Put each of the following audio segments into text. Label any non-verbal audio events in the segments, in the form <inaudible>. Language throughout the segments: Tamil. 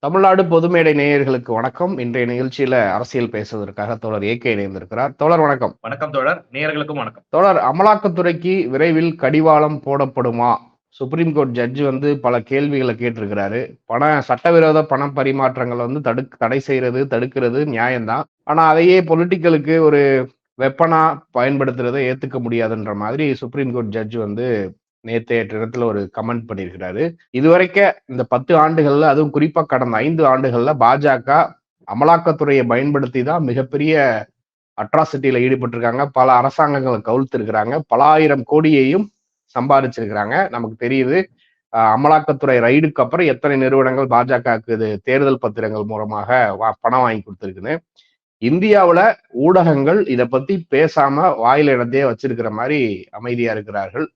தமிழ்நாடு பொதுமேடை நேயர்களுக்கு வணக்கம். இன்றைய நிகழ்ச்சியில அரசியல் பேசுவதற்காக தோழர் ஏகே இணைந்திருக்கிறார். தோழர் வணக்கம். வணக்கம் தோழர். நேயர்களுக்கும் வணக்கம். தோழர் அமலாக்கத்துறைக்கு விரைவில் கடிவாளம் போடப்படுமா? சுப்ரீம் கோர்ட் ஜட்ஜ் வந்து பல கேள்விகளை கேட்டிருக்கிறாரு. பண சட்டவிரோத பண பரிமாற்றங்கள் வந்து தடு தடை செய்யறது தடுக்கிறது நியாயம்தான். ஆனா அதையே பொலிட்டிக்கலுக்கு ஒரு வெப்பனா பயன்படுத்துறதை ஏத்துக்க முடியாதுன்ற மாதிரி சுப்ரீம் கோர்ட் ஜட்ஜ் வந்து நேற்றைய தினத்துல ஒரு கமெண்ட் பண்ணியிருக்கிறாரு. இதுவரைக்க இந்த பத்து ஆண்டுகள்ல அதுவும் குறிப்பா கடந்த ஐந்து ஆண்டுகள்ல பாஜக அமலாக்கத்துறையை பயன்படுத்தி தான் மிகப்பெரிய அட்ராசிட்டியில ஈடுபட்டிருக்காங்க. பல அரசாங்கங்களை கவுழ்த்திருக்கிறாங்க. பல ஆயிரம் கோடியையும் சம்பாதிச்சிருக்கிறாங்க. நமக்கு தெரியுது அமலாக்கத்துறை ரைடுக்கு அப்புறம் எத்தனை நிறுவனங்கள் பாஜகவுக்கு இது தேர்தல் பத்திரங்கள் மூலமாக வா- பணம் வாங்கி கொடுத்துருக்குன்னு. இந்தியாவில் ஊடகங்கள் இதை பத்தி பேசாம வாயில இடத்தையே வச்சிருக்கிற மாதிரி அமைதியா இருக்கிறார்கள்.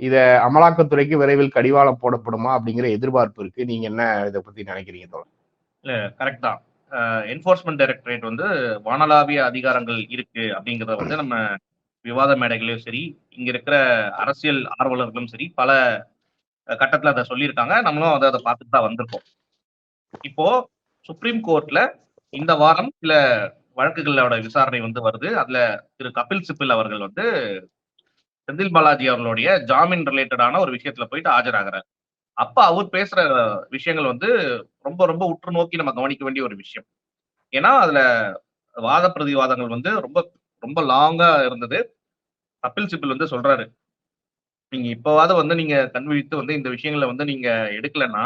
இதை அமலாக்கத்துறைக்கு விரைவில் கடிவாளம் போடப்படுமா அப்படிங்கிற எதிர்பார்ப்பு இருக்கு. நீங்க என்ன இதை பத்தி நினைக்கிறீங்க தோழர்? இல்ல கரெக்ட் தான். என்போர்ஸ்மெண்ட் டைரக்டரேட் வந்து வானளாவிய அதிகாரங்கள் இருக்கு அப்படிங்கறத வந்து நம்ம விவாத மேடைகளையும் சரி இங்க இருக்கிற அரசியல் ஆர்வலர்களும் சரி பல கட்டத்துல அதை சொல்லியிருக்காங்க. நம்மளும் அதை அதை பார்த்துட்டு தான் வந்திருக்கோம். இப்போ சுப்ரீம் கோர்ட்ல இந்த வாரம் சில வழக்குகளோட விசாரணை வந்து வருது. அதுல திரு கபில் சிப்பில் அவர்கள் வந்து செந்தில் பாலாஜி அவர்களுடைய ஜாமீன் ரிலேட்டடான ஒரு விஷயத்துல போயிட்டு ஆஜராகிறார். அப்ப அவர் பேசுற விஷயங்கள் வந்து ரொம்ப ரொம்ப உற்று நோக்கி நம்ம கவனிக்க வேண்டிய ஒரு விஷயம். ஏன்னா அதுல வாத பிரதிவாதங்கள் வந்து ரொம்ப ரொம்ப லாங்கா இருந்தது. கபில் சிபில் வந்து சொல்றாரு. நீங்க இப்பவாவது வந்து நீங்க கண்விழித்து வந்து இந்த விஷயங்களை வந்து நீங்க எடுக்கலைன்னா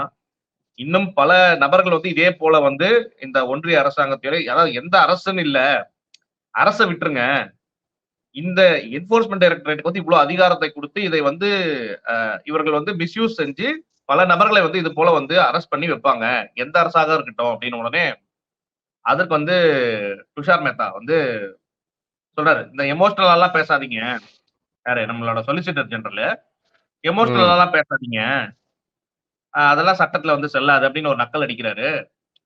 இன்னும் பல நபர்கள் வந்து இதே போல வந்து இந்த ஒன்றிய அரசாங்கத்தோட அதாவது எந்த அரசுன்னு இல்ல அரசை விட்டுருங்க. இந்த என்போர்ஸ்மெண்ட் டைரக்டரேட்டுக்கு வந்து இவ்வளவு அதிகாரத்தை கொடுத்து இதை வந்து இவர்கள் வந்து மிஸ்யூஸ் செஞ்சு பல நபர்களை வந்து இது போல வந்து அரெஸ்ட் பண்ணி வைப்பாங்க. எந்த அரசாக இருக்கட்டும் அப்படின்னு உடனே அதற்கு வந்து துஷார் மேத்தா வந்து சொல்றாரு. இந்த எமோஷனல் எல்லாம் பேசாதீங்க. யாரு? நம்மளோட சொலிசிட்டர் ஜெனரல் எமோஷனல் எல்லாம் பேசாதீங்க. அதெல்லாம் சட்டத்துல வந்து செல்லாது அப்படின்னு ஒரு நக்கல் அடிக்கிறாரு.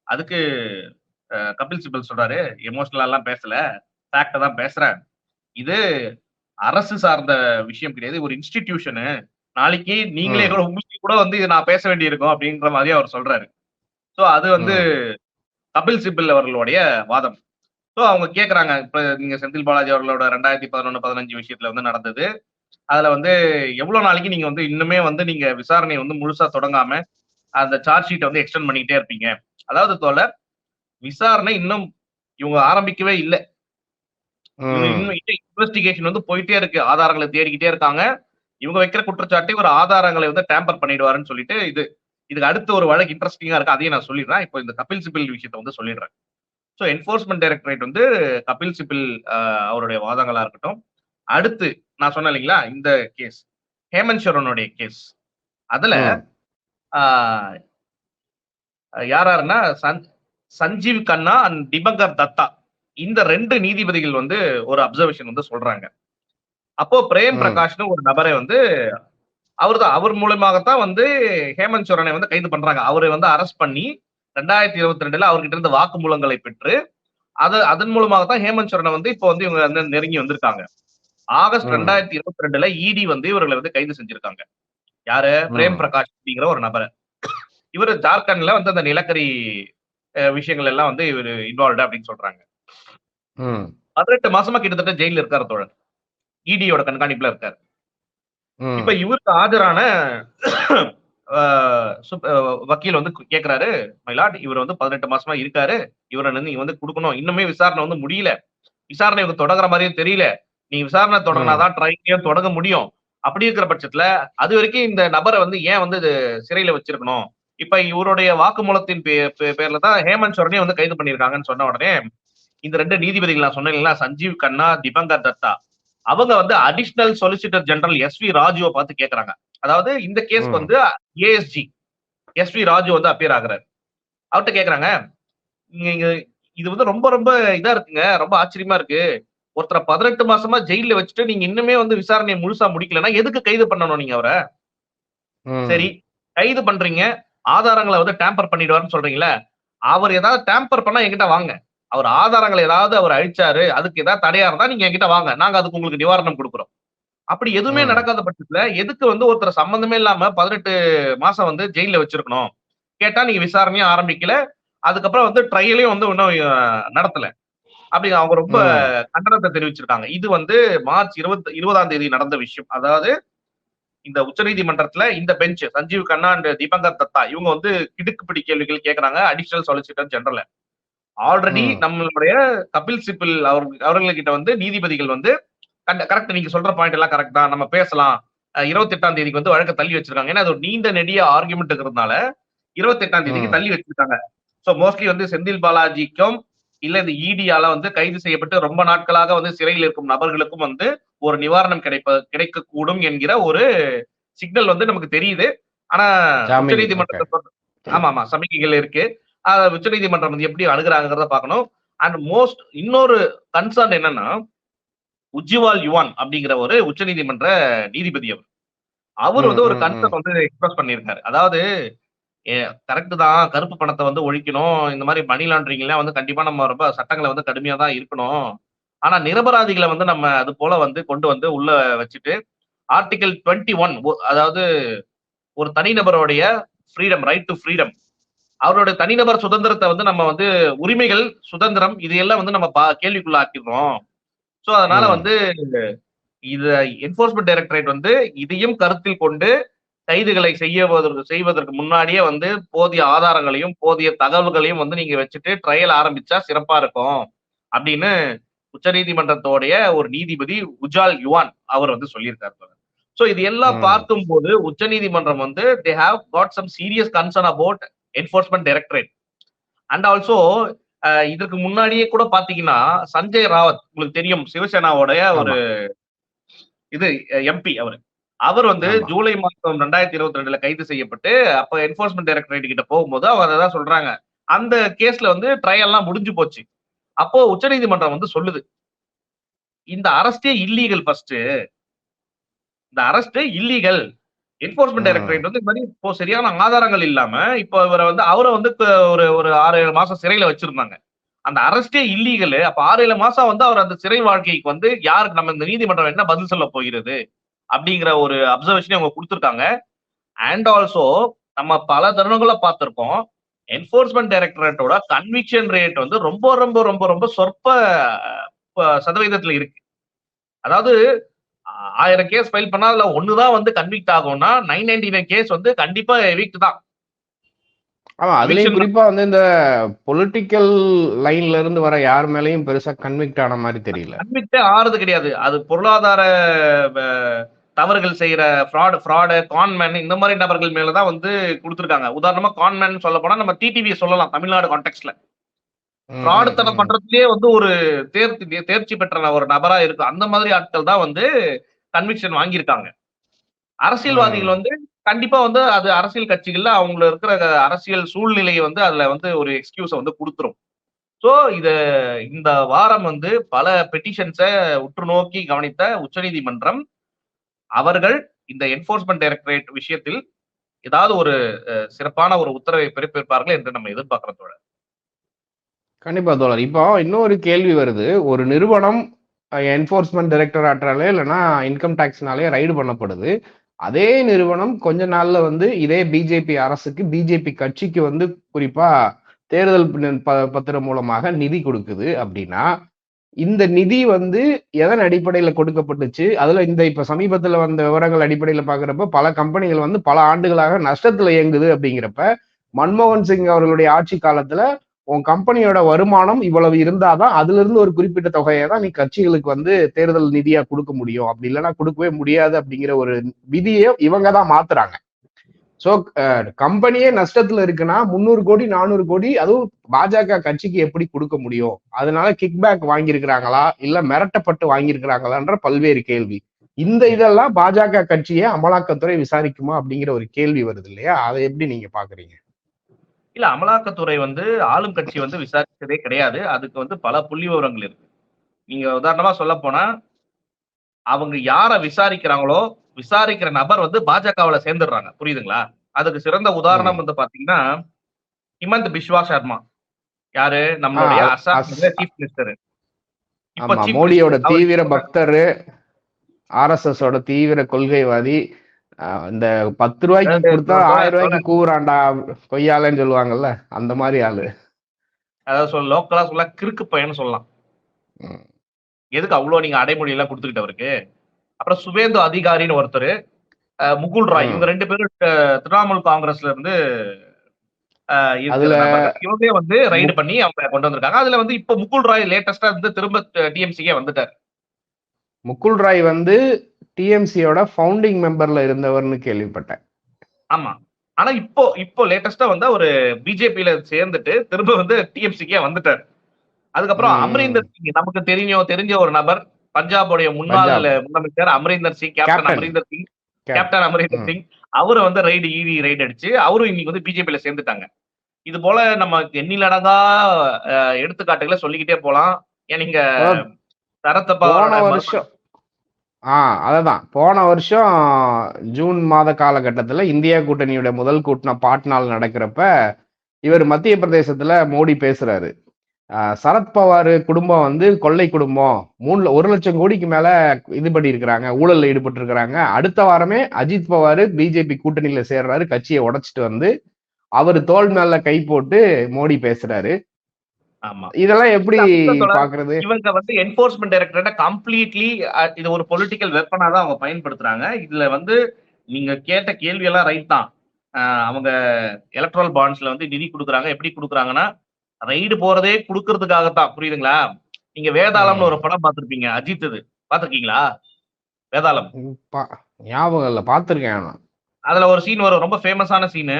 அதுக்கு கபில் சிபல் சொல்றாரு. எமோஷனல் எல்லாம் பேசல. ஃபேக்ட தான் பேசுறேன். இது அரசு சார்ந்த விஷயம் கிடையாது. ஒரு இன்ஸ்டிடியூஷனு நாளைக்கு நீங்களே கூட உங்களுக்கு கூட வந்து இது நான் பேச வேண்டியிருக்கும் அப்படின்ற மாதிரி அவர் சொல்றாரு. சோ அது வந்து கபில் சிபில் அவர்களுடைய வாதம். சோ அவங்க கேக்குறாங்க. இப்ப நீங்க செந்தில் பாலாஜி அவர்களோட ரெண்டாயிரத்தி பதினொன்னு பதினஞ்சு விஷயத்துல வந்து நடந்தது. அதுல வந்து எவ்வளவு நாளைக்கு நீங்க வந்து இன்னுமே வந்து நீங்க விசாரணை வந்து முழுசா தொடங்காம அந்த சார்ஜ் ஷீட்டை வந்து எக்ஸ்டெண்ட் பண்ணிக்கிட்டே இருப்பீங்க. அதாவது தோழர் விசாரணை இன்னும் இவங்க ஆரம்பிக்கவே இல்லை. இன்வெஸ்டிகேஷன் வந்து போயிட்டே இருக்கு. ஆதாரங்களை தேடிக்கிட்டே இருக்காங்க. இவங்க வைக்கிற குற்றச்சாட்டு ஒரு ஆதாரங்களை வந்து டேம்பர் பண்ணிடுவாருன்னு சொல்லிட்டு இது இதுக்கு அடுத்த ஒரு வழக்கு இன்ட்ரெஸ்டிங்கா இருக்கு. அதையும் நான் சொல்லிடுறேன். இப்போ இந்த கபில் சிபில் விஷயத்தை வந்து சொல்லிடுறேன். ஸோ என்போர்ஸ்மெண்ட் டைரக்டரேட் வந்து கபில் சிபில் அவருடைய வாதங்களா இருக்கட்டும். அடுத்து நான் சொன்னேன் இல்லைங்களா இந்த கேஸ் ஹேமந்த் சரணுடைய கேஸ் அதுல ம். ஆஹ், யார் யாருன்னா சஞ்- சஞ்சீவ் கண்ணா அண்ட் திபங்கர் தத்தா. இந்த ரெண்டு நீதிபதிகள் வந்து ஒரு அப்சர்வேஷன் வந்து சொல்றாங்க அப்போ பிரேம். பிரகாஷ்னு ஒரு நபரை வந்து அவர்தான் அவர் மூலமாகத்தான் வந்து ஹேமந்த் சோரனை வந்து கைது பண்றாங்க அவரை வந்து அரெஸ்ட் பண்ணி ரெண்டாயிரத்தி இருபத்தி ரெண்டுல அவர்கிட்ட இருந்து வாக்குமூலங்களை பெற்று அது அதன் மூலமாகத்தான் ஹேமந்த் சோரனை வந்து இப்போ வந்து இவங்க வந்து நெருங்கி வந்திருக்காங்க ஆகஸ்ட். ரெண்டாயிரத்தி இருபத்தி ரெண்டுல இடி வந்து இவர்களை வந்து கைது செஞ்சிருக்காங்க யாரு பிரேம். பிரகாஷ் அப்படிங்கிற ஒரு நபரை இவர் ஜார்க்கண்ட்ல வந்து அந்த நிலக்கரி விஷயங்கள் எல்லாம் வந்து இவர் இன்வால்வ்டு அப்படின்னு சொல்றாங்க. பதினெட்டு மாசமா கிட்டத்தட்ட ஜெயில இருக்காரு தோழர். இடியோட கண்காணிப்புல இருக்காரு. இப்ப இவருக்கு ஆஜரான வக்கீல் வந்து கேக்குறாரு மயிலாட் இவர் வந்து பதினெட்டு மாசமா இருக்காரு. இவரை நீங்க வந்து கொடுக்கணும். இன்னுமே விசாரணை வந்து முடியல. விசாரணை இவங்க தொடங்குற மாதிரியும் தெரியல. நீங்க விசாரணை தொடங்கினாதான் ட்ரையலையும் தொடங்க முடியும். அப்படி இருக்கிற பட்சத்துல அது வரைக்கும் இந்த நபரை வந்து ஏன் வந்து சிறையில வச்சிருக்கணும்? இப்ப இவருடைய வாக்குமூலத்தின் பேர்ல தான் ஹேமந்த் சோரனே வந்து கைது பண்ணிருக்காங்கன்னு சொன்ன உடனே இந்த ரெண்டு நீதிபதிகள் நான் சொன்னேன் சஞ்சீவ் கண்ணா திபங்கர் தத்தா. அவங்க வந்து additional solicitor general S V ராஜுவை பார்த்து கேக்குறாங்க. அதாவது இந்த கேஸ். வந்து ஏஎஸ்ஜி எஸ் வி ராஜு வந்து அப்பியர் ஆகுறாரு. அவர்கிட்ட கேக்குறாங்க. நீங்க இது வந்து ரொம்ப ரொம்ப இதா இருக்குங்க. ரொம்ப ஆச்சரியமா இருக்கு. ஒருத்தரை பதினெட்டு மாசமா ஜெயில வச்சுட்டு நீங்க இன்னுமே வந்து விசாரணையை முழுசா முடிக்கலன்னா எதுக்கு கைது பண்ணணும் நீங்க அவரை. சரி கைது பண்றீங்க. ஆதாரங்களை வந்து டேம்பர் பண்ணிடுவாருன்னு சொல்றீங்களா. அவர் ஏதாவது டேம்பர் பண்ணா என்கிட்ட வாங்க. அவர் ஆதாரங்களை ஏதாவது அவர் அழிச்சாரு அதுக்கு ஏதாவது தடையா இருந்தா நீங்க என்கிட்ட வாங்க. நாங்க அதுக்கு உங்களுக்கு நிவாரணம் கொடுக்குறோம். அப்படி எதுவுமே. நடக்காத பட்சத்துல எதுக்கு வந்து ஒருத்தர் சம்பந்தமே இல்லாம பதினெட்டு மாசம் வந்து ஜெயில வச்சிருக்கணும்? கேட்டா நீங்க விசாரணையும் ஆரம்பிக்கல. அதுக்கப்புறம் வந்து ட்ரையலையும் வந்து இன்னும் நடத்தல. அப்படி அவங்க ரொம்ப. கண்டனத்தை தெரிவிச்சிருக்காங்க. இது வந்து மார்ச் இருபத்தி இருபதாம் தேதி நடந்த விஷயம். அதாவது இந்த உச்சநீதிமன்றத்துல இந்த பெஞ்ச் சஞ்சீவ் கண்ணா அண்ட் தீபங்கர் தத்தா இவங்க வந்து கிடுக்குப்பிடி கேள்விகள் கேக்குறாங்க. Additional solicitor general already. நம்மளுடைய கபில் சிபில் அவர் அவர்கள்கிட்ட வந்து நீதிபதிகள் வந்து கரெக்ட் நீங்க சொல்ற பாயிண்ட் எல்லாம் கரெக்ட் தான். நம்ம பேசலாம். இருபத்தி எட்டாம் தேதிக்கு வந்து வழக்க தள்ளி வச்சிருக்காங்க. ஏன்னா அது ஒரு நீண்ட நெடிய ஆர்குமெண்ட் இருக்கிறதுனால இருபத்தி எட்டாம் தேதிக்கு. தள்ளி வச்சிருக்காங்க. சோ மோஸ்ட்லி வந்து செந்தில் பாலாஜிக்கும் இல்ல இந்த இடியால வந்து கைது செய்யப்பட்டு ரொம்ப நாட்களாக வந்து சிறையில் இருக்கும் நபர்களுக்கும் வந்து ஒரு நிவாரணம் கிடைப்ப கிடைக்கக்கூடும் என்கிற ஒரு சிக்னல் வந்து நமக்கு தெரியுது. ஆனா ஜாமீன், உச்சநீதிமன்றத்தை பொறுத்த- ஆமா ஆமா சமிக்கைகள் இருக்கு. அஹ் உச்சநீதிமன்றம் வந்து எப்படி அணுகுறாங்கிறத பார்க்கணும். அண்ட் மோஸ்ட் இன்னொரு கன்சர்ன் என்னன்னா உஜ்ஜிவால் யுவான் அப்படிங்கிற ஒரு உச்சநீதிமன்ற நீதிபதி அவர். அவர் வந்து ஒரு கன்சர்ன் வந்து எக்ஸ்பிரஸ் பண்ணியிருக்காரு. அதாவது கரெக்ட் தான். கருப்பு பணத்தை வந்து ஒழிக்கணும். இந்த மாதிரி மணி லாண்டரிங் எல்லாம் வந்து கண்டிப்பா நம்ம ரொம்ப சட்டங்களை வந்து கடுமையா தான் இருக்கணும். ஆனா நிரபராதிகளை வந்து நம்ம அது போல வந்து கொண்டு வந்து உள்ள வச்சுட்டு ஆர்டிகல் டுவெண்ட்டி ஒன் அதாவது ஒரு தனிநபருடைய ஃப்ரீடம் ரைட் டு ஃப்ரீடம் அவருடைய தனிநபர் சுதந்திரத்தை வந்து நம்ம வந்து உரிமைகள் சுதந்திரம் இதையெல்லாம் வந்து நம்ம பா- கேள்விக்குள்ளாக்கிடுறோம் சோ அதனால. வந்து இது என்போர்ஸ்மெண்ட் டைரக்டரேட் வந்து இதையும் கருத்தில் கொண்டு கைதுகளை செய்யவதற்கு செய்வதற்கு முன்னாடியே வந்து போதிய ஆதாரங்களையும் போதிய தகவல்களையும் வந்து நீங்க வச்சுட்டு ட்ரையல் ஆரம்பிச்சா சிறப்பா இருக்கும் அப்படின்னு உச்சநீதிமன்றத்தோடைய ஒரு நீதிபதி உஜால் யுவான் அவர் வந்து சொல்லியிருக்காரு சோ இது எல்லாம் ம். பார்க்கும்போது உச்சநீதிமன்றம் வந்து they have got some serious concern about enforcement directorate and also இதற்கு முன்னாடியே கூட பாத்தீங்கன்னா சஞ்சய் ராவத் உங்களுக்கு தெரியும் சிவசேனாவோடைய ஒரு இது எம்பி அவர். அவர் வந்து. ஜூலை மாசம் ரெண்டாயிரத்தி இருபத்தி ரெண்டுல கைது செய்யப்பட்டு அப்ப என்போர்ஸ்மெண்ட் டைரக்டரேட் கிட்ட போகும்போது அவர் அதான் சொல்றாங்க. அந்த கேஸ்ல வந்து ட்ரையல் எல்லாம் முடிஞ்சு போச்சு. அப்போ உச்சநீதிமன்றம் வந்து சொல்லுது. இந்த அரஸ்டே இல்லீகல் ஃபர்ஸ்ட் இந்த arrest illegal enforcement hmm. Directorate வந்து இந்த மாதிரி இப்போ சரியான ஆதாரங்கள் இல்லாம இப்போ இவரை வந்து அவரை வந்து ஒரு ஒரு ஆறு ஏழு மாசம் சிறையில வச்சிருந்தாங்க. அந்த அரஸ்டே இல்லீகல் அப்ப ஆறு ஏழு மாசம் வந்து அவர் அந்த சிறை வாழ்க்கைக்கு வந்து யாருக்கு நம்ம இந்த நீதிமன்றம் என்ன பதில் சொல்ல போகிறது? அப்படிங்கிற ஒரு அப்சர்வேஷன் அவங்க கொடுத்துருக்காங்க. அண்ட் ஆல்சோ நம்ம பல தருணங்களை பார்த்திருக்கோம். என்போர்ஸ்மெண்ட் டைரக்டரேட்டோட கன்விக்ஷன் ரேட் வந்து ரொம்ப ரொம்ப ரொம்ப ரொம்ப சொற்ப சதவீதத்துல இருக்கு. அதாவது ஆயிரம் கேஸ் ஃபைல் பண்ணா அதுல ஒண்ணுதான் வந்து கன்விக்ட் ஆகும்னா நைன் நைன்டி நைன் கேஸ் வந்து கண்டிப்பா எவிக்ட் தான். ஆமா அதுலயும் குறிப்பா வந்து இந்த பொலிட்டிக்கல் லைன்ல இருந்து வர யார் மேலயும் பெருசா கன்விக்ட் ஆன மாதிரி தெரியல. கன்விக்டே ஆறது கிடையாது. அது பொருளாதார தவறுகள் செய்யற ஃப்ராட் ஃப்ராடு கான்மேன் இந்த மாதிரி நபர்கள் மேலதான் வந்து கொடுத்துருக்காங்க. உதாரணமா கான்மேன் சொல்ல போனா நம்ம டிடிவியை சொல்லலாம் தமிழ்நாடு கான்டெக்ட்ல ம், ஃப்ராடு ம், தனம் ம். பண்றதுலயே வந்து ஒரு தேர்ச்சி தேர்ச்சி பெற்ற ஒரு நபரா இருக்கு. அந்த மாதிரி ஆட்கள் தான் வந்து கன்விக்ஷன் வாங்கியிருக்காங்க. அரசியல்வாதிகள் வந்து கண்டிப்பா வந்து அது அரசியல் கட்சிகள்ல அவங்கள இருக்கிற அரசியல் சூழ்நிலையை வந்து அதுல வந்து ஒரு எக்ஸ்கியூஸை வந்து கொடுத்துரும். சோ இத இந்த வாரம் வந்து பல பெட்டிஷன்ஸை உற்று நோக்கி கவனித்த உச்சநீதிமன்றம் அவர்கள் இந்த என்போர்ஸ்மெண்ட் டைரக்டரேட் விஷயத்தில் ஏதாவது ஒரு சிறப்பான ஒரு உத்தரவை பிறப்பிப்பார்கள் என்று நம்ம எதிர்பார்க்கிறதோட கண்டிப்பா தோழர். இப்போ இன்னொரு கேள்வி வருது. ஒரு நிறுவனம் என்போர்ஸ்மெண்ட் டைரக்டராட்டாலே இல்லைன்னா இன்கம் டேக்ஸ்னாலே ரைடு பண்ணப்படுது. அதே நிறுவனம் கொஞ்ச நாள்ல வந்து இதே பிஜேபி அரசுக்கு பிஜேபி கட்சிக்கு வந்து குறிப்பா தேர்தல் ப- பத்திரம் மூலமாக நிதி கொடுக்குது அப்படின்னா இந்த நிதி வந்து எதன் அடிப்படையில கொடுக்கப்பட்டுச்சு? அதுல இந்த இப்ப சமீபத்துல வந்த விவரங்கள் அடிப்படையில பாக்குறப்ப பல கம்பெனிகள் வந்து பல ஆண்டுகளாக நஷ்டத்துல இயங்குது அப்படிங்கிறப்ப மன்மோகன் சிங் அவர்களுடைய ஆட்சி காலத்துல உன் கம்பெனியோட வருமானம் இவ்வளவு இருந்தாதான் அதுல இருந்து ஒரு குறிப்பிட்ட தொகையை தான் நீ கட்சிகளுக்கு வந்து தேர்தல் நிதியா கொடுக்க முடியும். அப்படி இல்லைன்னா கொடுக்கவே முடியாது அப்படிங்கிற ஒரு விதியை இவங்க தான் மாத்துறாங்க. சோ கம்பெனியே நஷ்டத்துல இருக்குன்னா முந்நூறு கோடி நானூறு கோடி அதுவும் பாஜக கட்சிக்கு எப்படி கொடுக்க முடியும்? அதனால கிக் பேக் வாங்கியிருக்கிறாங்களா? இல்ல மிரட்டப்பட்டு வாங்கியிருக்கிறாங்களான்ற பல்வேறு கேள்வி. இந்த இதெல்லாம் பாஜக கட்சியை அமலாக்கத்துறை விசாரிக்குமா அப்படிங்கிற ஒரு கேள்வி வருது இல்லையா? அதை எப்படி நீங்க பாக்குறீங்க? இல்ல அமலாக்கத்துறை வந்து ஆளும் கட்சி வந்து விசாரிச்சதே கிடையாது. அதுக்கு வந்து பல புள்ளி விவரங்கள் இருக்கு. நீங்க உதாரணமா சொல்ல போனா அவங்க யார விசாரிக்கிறாங்களோ விசாரிக்கிற நபர் வந்து பாஜகவுல சேர்ந்துடுறாங்க. புரியுதுங்களா? அதுக்கு சிறந்த உதாரணம். வந்து பாத்தீங்கன்னா ஹிமந்த் பிஸ்வா சர்மா. யாரு? நம்மளுடைய அசாம் சீஃப் மினிஸ்டர் மோடியோட தீவிர பக்தர் ஆர்எஸ்எஸ் ஓட தீவிர கொள்கைவாதி இந்த பத்து ரூபாய்க்கு கொடுத்தா ஆயிரம் ரூபாய்க்கு கூவுறான்டா கொய்யாலன்னு சொல்லுவாங்கல்ல அந்த மாதிரி ஆளு அதாவது சொல்ல லோக்கலா சொல்ல கிறுக்கு பையன்னு சொல்லலாம். எதுக்கு அவ்வளோ நீங்க அடைமொழி எல்லாம் கொடுத்துக்கிட்டவருக்கு அப்புறம் சுவேந்து அதிகாரின்னு ஒருத்தர் முகுல் ராய். இவங்க ரெண்டு பேரும் திரிணாமுல் காங்கிரஸ்ல இருந்து. இவங்களே வந்து ரைடு பண்ணி அவங்க கொண்டு வந்திருக்காங்க அதுல வந்து இப்ப முகுல் ராய் லேட்டஸ்டா வந்து திரும்ப டிஎம்சிக்கே வந்துட்டார் முகுல் ராய் வந்து டிஎம்சியோட ஃபவுண்டிங் மெம்பர்ல இருந்தவர்னு கேள்விப்பட்டேன் ஆமா ஆனா இப்போ இப்போ லேட்டஸ்டா வந்து ஒரு பிஜேபியில சேர்ந்துட்டு திரும்ப வந்து டிஎம்சிக்கே வந்துட்டார் அதுக்கப்புறம். அமரீந்தர் சிங் நமக்கு தெரிஞ்ச தெரிஞ்ச ஒரு நபர் பஞ்சாபுடைய முன்னாள். முதலமைச்சர் Amarinder Singh captain. Amarinder Singh cap- captain Amarinder. Singh அவரை வந்து ரைடு ஈவி ரைடு அடிச்சு அவரும் இன்னைக்கு வந்து பிஜேபியில சேர்ந்துட்டாங்க இது போல நம்ம எண்ணிலடங்கா எடுத்துக்காட்டுகளை சொல்லிக்கிட்டே போலாம் ஏன் நீங்க போன வருஷம் ஆ அததான். போன வருஷம் ஜூன் மாத காலகட்டத்தில் இந்தியா கூட்டணியோட முதல் கூட்டின பாட்னால் நடக்கிறப்ப இவர் மத்திய பிரதேசத்தில் மோடி பேசுறாரு. சரத்பவார் குடும்பம் வந்து கொள்ளை குடும்பம். மூணு ஒரு லட்சம் கோடிக்கு மேல இது பண்ணி இருக்கிறாங்க ஊழல்ல ஈடுபட்டு இருக்கிறாங்க அடுத்த வாரமே அஜித் பவார் பிஜேபி கூட்டணியில சேர்றாரு கட்சியை உடைச்சிட்டு வந்து அவர் தோல் மேல கை போட்டு மோடி பேசுறாரு. ஆமா. இதெல்லாம் எப்படி பாக்குறது? இவங்க வந்து என்போர்ஸ்மெண்ட் டைரக்டரேட்ட கம்ப்ளீட்லி இது ஒரு பொலிட்டிக்கல் வெப்பனா தான் அவங்க பயன்படுத்துறாங்க. இதுல வந்து நீங்க கேட்ட கேள்வி எல்லாம் ரைட் தான் அவங்க எலக்ட்ரல் பாண்ட்ஸ்ல வந்து நிதி கொடுக்குறாங்க. எப்படி கொடுக்குறாங்கன்னா ரைடு போறதே கொடுக்கறதுக்காகத்தான். புரியுதுங்களா? நீங்க வேதாளம்னு ஒரு படம் பார்த்திருப்பீங்க. அஜித் இது. பாத்திருக்கீங்களா வேதாளம். ஞாபகம் இல்ல. பாத்திருக்கேன் அதுல ஒரு சீன் வரும். ரொம்ப ஃபேமஸான சீனு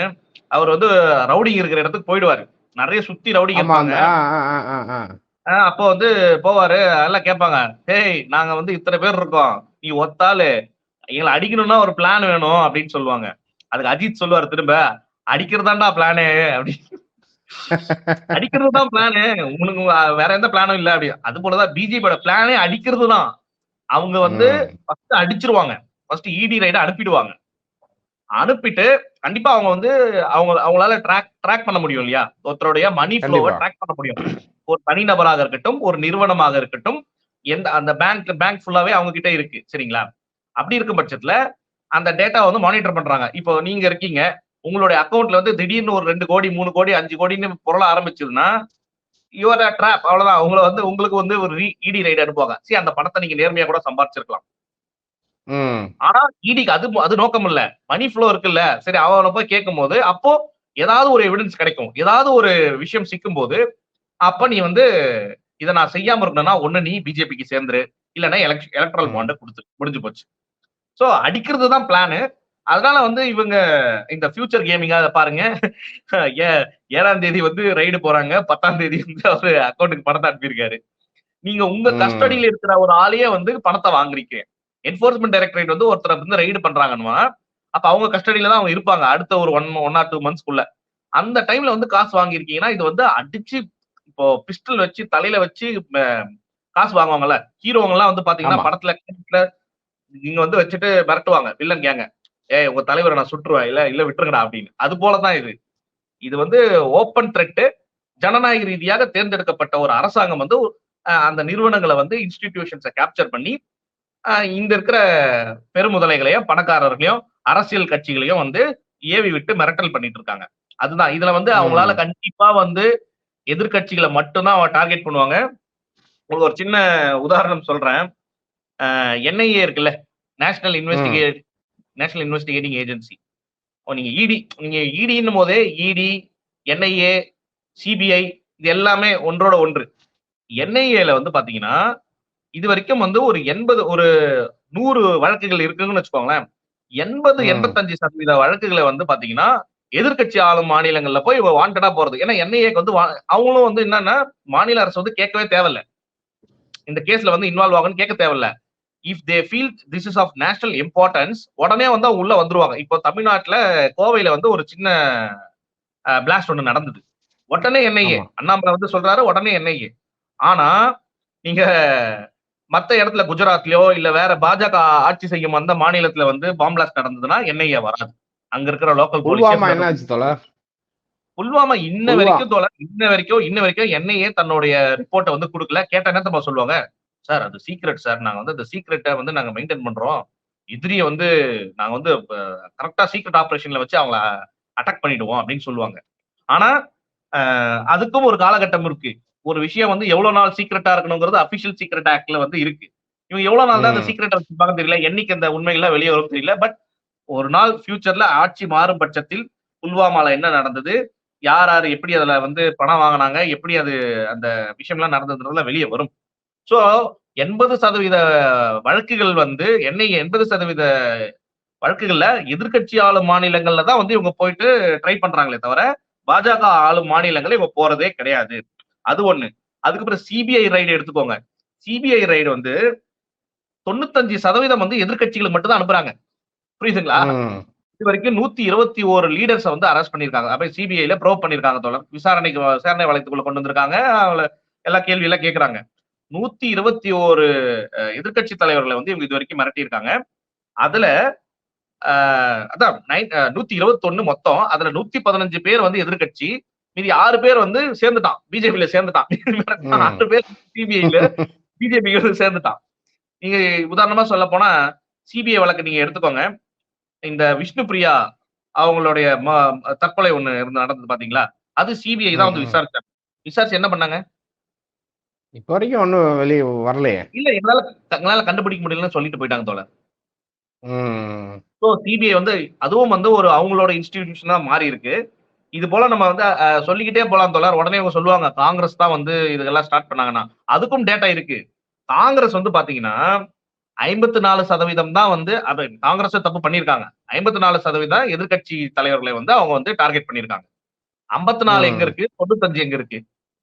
அவர் வந்து ரவுடிங் இருக்கிற இடத்துக்கு போயிடுவாரு. நிறைய சுத்தி ஆ. ஆஹ் அப்போ வந்து போவாரு. எல்லாம் கேட்பாங்க. டேய் நாங்க வந்து இத்தனை பேர் இருக்கோம். நீ ஒத்தாலு எங்களை அடிக்கணும்னா ஒரு பிளான் வேணும் அப்படின்னு சொல்லுவாங்க. அதுக்கு அஜித் சொல்லுவாரு திரும்ப அடிக்கிறதாண்டா பிளானு அப்படி அடிக்கிறது தான் பிளானு உனக்கு வேற எந்த பிளானும் இல்ல அப்படி. அது போலதான் பிஜேபியோட பிளானே அடிக்கிறது தான் அவங்க வந்து. ஃபர்ஸ்ட் அடிச்சிருவாங்க. ஃபர்ஸ்ட் இடி ரைட அனுப்பிடுவாங்க. அனுப்பிட்டு கண்டிப்பா அவங்க வந்து அவங்க அவங்களால ட்ராக் ட்ராக் பண்ண முடியும் இல்லையா? ஒருத்தருடைய மணி ஃப்ளோவை. ட்ராக் பண்ண முடியும். ஒரு தனிநபராக இருக்கட்டும் ஒரு நிறுவனமாக இருக்கட்டும் எந்த அந்த பேங்க் பேங்க் ஃபுல்லாவே அவங்க கிட்ட இருக்கு சரிங்களா? அப்படி இருக்கும் பட்சத்துல அந்த டேட்டா வந்து மானிட்டர் பண்றாங்க. இப்போ நீங்க இருக்கீங்க உங்களுடைய அக்கௌண்ட்ல வந்து திடீர்னு ஒரு ரெண்டு கோடி மூணு கோடி அஞ்சு கோடின்னு பொருள ஆரம்பிச்சதுன்னா யுவர் ட்ராப் அவ்வளவுதான். உங்களை வந்து உங்களுக்கு வந்து ஒரு இடி ரைடு அனுப்புவாங்க. சரி அந்த பணத்தை நீங்க நேர்மையா கூட சம்பாதிச்சிருக்கலாம் ம். ஆனா இடிக்கு அது அது நோக்கம் இல்ல மணி ஃப்ளோ இருக்குல்ல. சரி அவனை போய் கேட்கும் போது அப்போ ஏதாவது ஒரு எவிடன்ஸ் கிடைக்கும். ஏதாவது ஒரு விஷயம் சிக்கும் போது அப்ப நீ வந்து இதை நான் செய்யாம இருக்கணும்னா ஒண்ணு நீ பிஜேபிக்கு சேர்ந்துரு. இல்லைன்னா எலக்ட்ரல் ம். பாண்டை கொடுத்து முடிஞ்சு போச்சு. சோ அடிக்கிறது தான் பிளானு அதனால வந்து இவங்க இந்த ஃபியூச்சர் கேமிங்கா பாருங்க. <laughs> ஏ ஏழாம் தேதி வந்து ரைடு போறாங்க. பத்தாம் தேதி வந்து அவரு அக்கௌண்ட்டுக்கு பணத்தை அனுப்பியிருக்காரு. நீங்க உங்க. கஸ்டடியில இருக்கிற ஒரு ஆளையே வந்து பணத்தை வாங்குறீங்க. என்போர்ஸ்மெண்ட் டைரக்டரேட் வந்து ஒருத்தரை வந்து ரைடு பண்றாங்கன்னா அப்ப அவங்க கஸ்டடியில தான் அவங்க இருப்பாங்க. அடுத்த ஒரு ஒன் ஒன் ஆர் டூ மந்த்ஸ்க்குள்ள அந்த டைம்ல வந்து காசு வாங்கியிருக்கீங்கன்னா இது வந்து அடிச்சு இப்போ பிஸ்டல் வச்சு தலையில வச்சு காசு வாங்குவாங்கல்ல. ஹீரோங்க எல்லாம் வந்து பாத்தீங்கன்னா. படத்துல நீங்க வந்து வச்சுட்டு மிரட்டுவாங்க. வில்லன் கேங்க ஏய் உங்க தலைவரை நான் சுட்டுருவேன். இல்ல இல்ல விட்டுருங்கடா அப்படின்னு. அது போலதான் இது. இது வந்து ஓப்பன் த்ரெட்டு ஜனநாயக ரீதியாக தேர்ந்தெடுக்கப்பட்ட ஒரு அரசாங்கம் வந்து அந்த நிறுவனங்களை வந்து இன்ஸ்டிடியூஷன்ஸை கேப்சர் பண்ணி இங்க இருக்கிற பெருமுதலைகளையும் பணக்காரர்களையும் அரசியல் கட்சிகளையும் வந்து ஏவி விட்டு மிரட்டல் பண்ணிட்டு இருக்காங்க. அதுதான். இதுல வந்து அவங்களால. கண்டிப்பா வந்து எதிர்க்கட்சிகளை மட்டும்தான் டார்கெட் பண்ணுவாங்க. உங்களுக்கு ஒரு சின்ன உதாரணம் சொல்றேன். என்ஐஏ இருக்குல்ல? National investigate national investigating agency நீங்க இடி நீங்க இடின்னும் போதே இடி என்ஐஏ சிபிஐ இது எல்லாமே ஒன்றோட ஒன்று. என்ஐஏல வந்து பாத்தீங்கன்னா இது வரைக்கும் வந்து ஒரு எண்பது ஒரு நூறு வழக்குகள் இருக்குன்னு வச்சுக்கோங்களேன். எண்பது. எண்பத்தஞ்சு சதவீத வழக்குகளை வந்து பாத்தீங்கன்னா எதிர்க்கட்சி ஆளும் மாநிலங்கள்ல போய் வாண்டடா போறது. ஏன்னா என்ஐஏக்கு வந்து அவங்களும் வந்து என்னன்னா மாநில அரசு வந்து கேட்கவே தேவையில்ல. இந்த கேஸ்ல வந்து இன்வால்வ் ஆகணும்னு கேட்க தேவையில்ல. If they feel this is of national importance உடனே வந்து அவங்க உள்ள வந்துருவாங்க. இப்போ தமிழ்நாட்டுல கோவையில வந்து ஒரு சின்ன பிளாஸ்ட் ஒண்ணு நடந்தது. உடனே என்ஐஏ. அண்ணாமலை வந்து சொல்றாரு உடனே என்ஐஏ ஆனா நீங்க மத்த இடத்துல குஜராத்லயோ இல்ல வேற பாஜக ஆட்சி செய்யும் அந்த மாநிலத்துல வந்து பாம் பிளாஸ்ட் நடந்ததுன்னா என்ஐஏ வராது. அங்க இருக்கிற லோக்கல் புல்வாமா போலீஸ் புல்வாமா இன்ன வரைக்கும் இன்ன வரைக்கும் இன்ன வரைக்கும் என்ஐஏ தன்னுடைய ரிப்போர்ட்டை வந்து கொடுக்கல. கேட்ட என்ன சொல்லுவாங்க? சார் அது சீக்ரெட் சார். நாங்க வந்து அந்த சீக்ரெட்டை வந்து நாங்க மெயின்டைன் பண்றோம். எதிரிய வந்து நாங்க வந்து கரெக்டா சீக்ரெட் ஆபரேஷன்ல வச்சு அவங்கள அட்டாக் பண்ணிடுவோம் அப்படின்னு சொல்லுவாங்க. ஆனா அதுக்கும் ஒரு காலகட்டம் இருக்கு. ஒரு விஷயம் வந்து எவ்வளவு நாள் சீக்ரெட்டா இருக்கணுங்கிறது அபிஷியல் சீக்ரெட் ஆக்ட்ல வந்து இருக்கு. இவங்க எவ்வளவு நாள் தான் அந்த ம். சீக்ரெட் வச்சிருப்பாங்க தெரியல. என்னைக்கு அந்த உண்மைகள்லாம் வெளியே வரும் தெரியல. பட் ஒரு நாள் ஃபியூச்சர்ல ஆட்சி மாறும் பட்சத்தில் புல்வாமால என்ன நடந்தது? யார் யார் எப்படி அதுல வந்து பணம் வாங்கினாங்க? எப்படி அது அந்த விஷயம்லாம் நடந்ததுன்றதுல வெளியே வரும். சோ எண்பது சதவீத வழக்குகள் வந்து என்னை எண்பது சதவீத வழக்குகள்ல எதிர்க்கட்சி ஆளும் மாநிலங்கள்ல தான் வந்து இவங்க போயிட்டு ட்ரை பண்றாங்களே தவிர பாஜக ஆளும் மாநிலங்களை இவங்க போறதே கிடையாது. அது ஒண்ணு. அதுக்கப்புறம் சிபிஐ ரைடு எடுத்துக்கோங்க. சிபிஐ ரைடு வந்து தொண்ணூத்தஞ்சு சதவீதம் வந்து எதிர்க்கட்சிகளுக்கு மட்டும் தான் அனுப்புறாங்க. புரியுதுங்களா. இது வரைக்கும் நூத்தி இருபத்தி ஒரு லீடர்ஸ் வந்து அரெஸ்ட் பண்ணிருக்காங்க அப்ப சிபிஐல ப்ரோவ் பண்ணிருக்காங்க தோழர். விசாரணைக்கு விசாரணை வளையத்துக்குள்ள கொண்டு வந்திருக்காங்க. அவங்கள எல்லா கேள்வி எல்லாம் கேக்குறாங்க. நூத்தி இருபத்தி ஒரு எதிர்க்கட்சி தலைவர்களை வந்து இவங்க இது வரைக்கும் மிரட்டியிருக்காங்க. அதுல அஹ், அதான் நூத்தி இருபத்தி ஒண்ணு மொத்தம். அதுல நூத்தி பதினஞ்சு பேர் வந்து எதிர்க்கட்சி. மீதி ஆறு பேர் வந்து சேர்ந்துட்டான். பிஜேபியில சேர்ந்துட்டான். ஆறு பேர் சிபிஐல பிஜேபி சேர்ந்துட்டான். நீங்க உதாரணமா சொல்ல போனா சிபிஐ வழக்கு நீங்க எடுத்துக்கோங்க. இந்த விஷ்ணு பிரியா அவங்களுடைய தற்கொலை ஒண்ணு இருந்து நடந்தது பாத்தீங்களா? அது சிபிஐ தான் வந்து. விசாரிச்சாங்க. விசாரிச்சு என்ன பண்ணாங்க? இப்ப வரைக்கும் ஒன்றும் வெளியே வரலையே. இல்ல எங்களால எங்களால கண்டுபிடிக்க முடியலன்னு சொல்லிட்டு போயிட்டாங்க தோழர். ஸோ சிபிஐ வந்து அதுவும் வந்து ஒரு அவங்களோட இன்ஸ்டிடியூஷனா மாறி இருக்கு இது போல நம்ம வந்து சொல்லிக்கிட்டே போலாம் தோழர். உடனே அவங்க சொல்லுவாங்க காங்கிரஸ் தான் வந்து இதெல்லாம் ஸ்டார்ட் பண்ணாங்கன்னா. அதுக்கும் டேட்டா இருக்கு. காங்கிரஸ் வந்து பாத்தீங்கன்னா ஐம்பத்தி நாலு சதவீதம் தான் வந்து அது காங்கிரஸ் தப்பு பண்ணியிருக்காங்க. ஐம்பத்தி நாலு சதவீதம் எதிர்க்கட்சி தலைவர்களை வந்து அவங்க வந்து டார்கெட் பண்ணியிருக்காங்க. ஐம்பத்தி நாலு எங்க. இருக்கு? தொண்ணூத்தஞ்சு எங்க இருக்கு?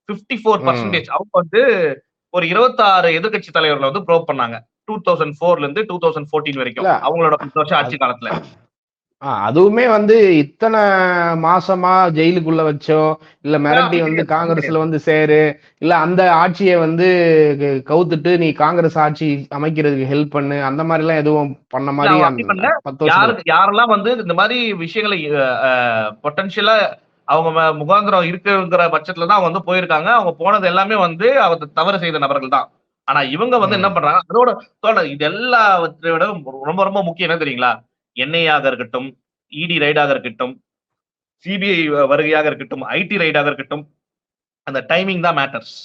Fifty four. பர்சன்டேஜ் அவங்க வந்து ஒரு இருபத்தாறு எதிர்க்கட்சி தலைவர்களை வந்து ப்ரோவ் பண்ணாங்க. டூ தௌசண்ட் ஃபோர்ல இருந்து டூ தௌசண்ட் ஃபோர்டீன் வரைக்கும். அவங்களோட பத்து வருஷம் ஆட்சி காலத்துல. அதுவுமே வந்து இத்தனை மாசமா ஜெயிலுக்குள்ள வச்சோ இல்ல மிரட்டி வந்து. காங்கிரஸ்ல வந்து சேரு இல்ல அந்த ஆட்சியை வந்து கவுத்துட்டு நீ காங்கிரஸ் ஆட்சி அமைக்கிறதுக்கு ஹெல்ப் பண்ணு அந்த மாதிரி எல்லாம் எதுவும் பண்ண மாதிரி யாரெல்லாம் வந்து இந்த மாதிரி விஷயங்களை பொட்டன்ஷியலா அவங்க முகாந்திரம் இருக்குங்கிற பட்சத்துல தான் அவங்க வந்து போயிருக்காங்க. அவங்க போனது எல்லாமே வந்து அவர் தவறு செய்த நபர்கள் தான். ஆனா இவங்க வந்து என்ன. பண்றாங்க அதோட இது எல்லாவற்றை விட ரொம்ப ரொம்ப முக்கியம் என்ன தெரியுங்களா? என்ஐயாக இருக்கட்டும் இடி ரைடாக இருக்கட்டும் சிபிஐ வருகையாக இருக்கட்டும் ஐடி ரைடாக இருக்கட்டும் அந்த டைமிங் தான் மேட்டர்ஸ்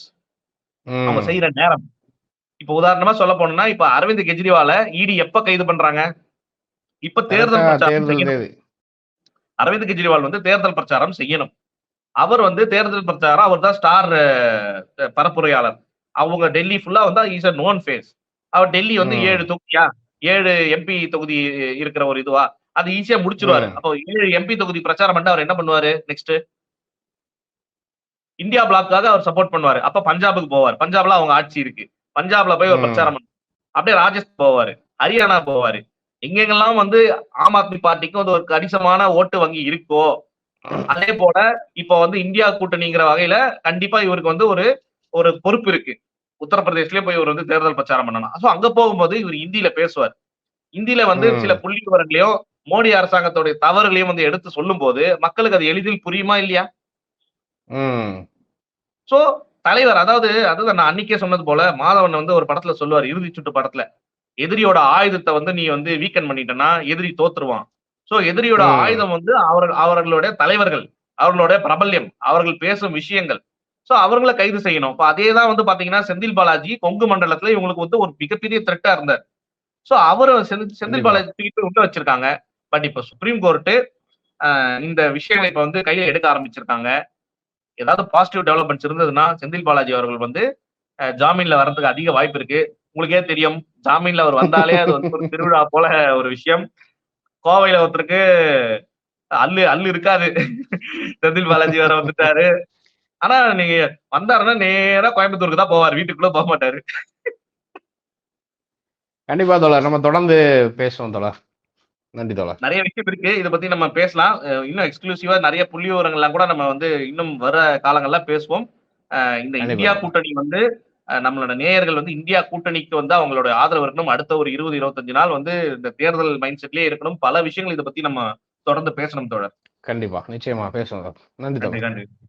அவங்க. செய்யற நேரம். இப்ப உதாரணமா சொல்ல போனோம்னா இப்ப அரவிந்த் கெஜ்ரிவால இடி எப்ப கைது பண்றாங்க? இப்ப தேர்தல் பிரச்சாரம் அரவிந்த் கெஜ்ரிவால் வந்து தேர்தல் பிரச்சாரம் செய்யணும். அவர் வந்து தேர்தல் பிரச்சாரம் அவர் தான் ஸ்டார் பரப்புரையாளர். அவங்க டெல்லி ஃபுல்லா வந்து இஸ் அ நோன் ஃபேஸ் அவர் டெல்லி வந்து. ஏழு தொகுதியா? ஏழு எம்பி தொகுதி இருக்கிற ஒரு இதுவா? அது ஈஸியா முடிச்சிருவாரு. அப்போ ஏழு எம்பி தொகுதி பிரச்சாரம் பண்ண அவர் என்ன பண்ணுவாரு நெக்ஸ்ட் இந்தியா பிளாக்காக அவர் சப்போர்ட் பண்ணுவாரு. அப்ப பஞ்சாபுக்கு போவார். பஞ்சாப்ல அவங்க ஆட்சி இருக்கு. பஞ்சாப்ல போய் ஒரு. பிரச்சாரம் பண்ணுவாரு. அப்படியே ராஜஸ்தான் போவாரு. ஹரியானா போவாரு. எங்கெங்கெல்லாம் வந்து ஆம் ஆத்மி பார்ட்டிக்கு வந்து ஒரு கணிசமான ஓட்டு வங்கி இருக்கோ அதே போல இப்ப வந்து இந்தியா கூட்டணிங்கிற வகையில கண்டிப்பா இவருக்கு வந்து ஒரு ஒரு பொறுப்பு இருக்கு. உத்தரப்பிரதேஷ்லயே போய் இவர் வந்து தேர்தல் பிரச்சாரம் பண்ணணும் சோ அங்க போகும்போது இவர் இந்தியில பேசுவார் இந்தியில வந்து. சில புள்ளி விவரங்களையும் மோடி அரசாங்கத்தோட தவறுகளையும் வந்து எடுத்து சொல்லும் போது மக்களுக்கு அது எளிதில் புரியுமா இல்லையா. சோ தலைவர் அதாவது அதுதான் நான் அன்னைக்கே சொன்னது போல மாதவன் வந்து ஒரு படத்துல சொல்லுவார் இறுதி சுட்டு படத்துல எதிரியோட ஆயுதத்தை வந்து நீ வந்து வீக்கன் பண்ணிட்டனா எதிரி தோத்துருவான் சோ எதிரியோட. ஆயுதம் வந்து அவர் அவர்களுடைய தலைவர்கள் அவர்களுடைய பிரபல்யம் அவர்கள் பேசும் விஷயங்கள் சோ அவங்கள கைது செய்யணும். இப்ப அதே தான் வந்து பாத்தீங்கன்னா செந்தில் பாலாஜி கொங்கு மண்டலத்துல இவங்களுக்கு வந்து ஒரு மிகப்பெரிய த்ரெட்டா இருந்தார். சோ அவரு செந்தில். பாலாஜி தூக்கி போய் உள்ள வச்சிருக்காங்க. பட் இப்ப சுப்ரீம் கோர்ட்டு இந்த விஷயங்களை இப்ப வந்து கையில எடுக்க ஆரம்பிச்சிருக்காங்க. ஏதாவது பாசிட்டிவ் டெவலப்மெண்ட்ஸ் இருந்ததுன்னா செந்தில் பாலாஜி அவர்கள் வந்து ஜாமீன்ல வர்றதுக்கு அதிக வாய்ப்பு இருக்கு. உங்களுக்கே தெரியும் ஜாமீன்ல அவர் வந்தாலே அது வந்து ஒரு திருவிழா போல ஒரு விஷயம். கோவையில ஒருத்தருக்கு அல்லு அல்லு இருக்காது. செந்தில் பாலாஜி வேற வந்துட்டாரு. ஆனா நீங்க வந்தாருன்னா நேரா கோயம்புத்தூருக்கு தான் போவார். வீட்டுக்குள்ள போக மாட்டாரு. கண்டிப்பா தோழர். நம்ம தொடர்ந்து பேசுவோம் தோழர். நன்றி தோழர். நிறைய விஷயம் இருக்கு. இதை பத்தி நம்ம பேசலாம். இன்னும் எக்ஸ்க்ளூசிவா நிறைய புள்ளி விவரங்கள்லாம் கூட நம்ம வந்து இன்னும் வர காலங்கள்ல பேசுவோம். இந்த. இந்தியா கூட்டணி வந்து நம்மளோட நேயர்கள் வந்து இந்தியா கூட்டணிக்கு வந்து அவங்களோட ஆதரவு இருக்கணும். அடுத்த ஒரு இருபது இருபத்தஞ்சு நாள் வந்து இந்த தேர்தல் மைண்ட் செட்லயே இருக்கணும். பல விஷயங்கள் இதை பத்தி நம்ம தொடர்ந்து பேசணும் தோழர். கண்டிப்பா. நிச்சயமா தோழர். நன்றி நன்றி.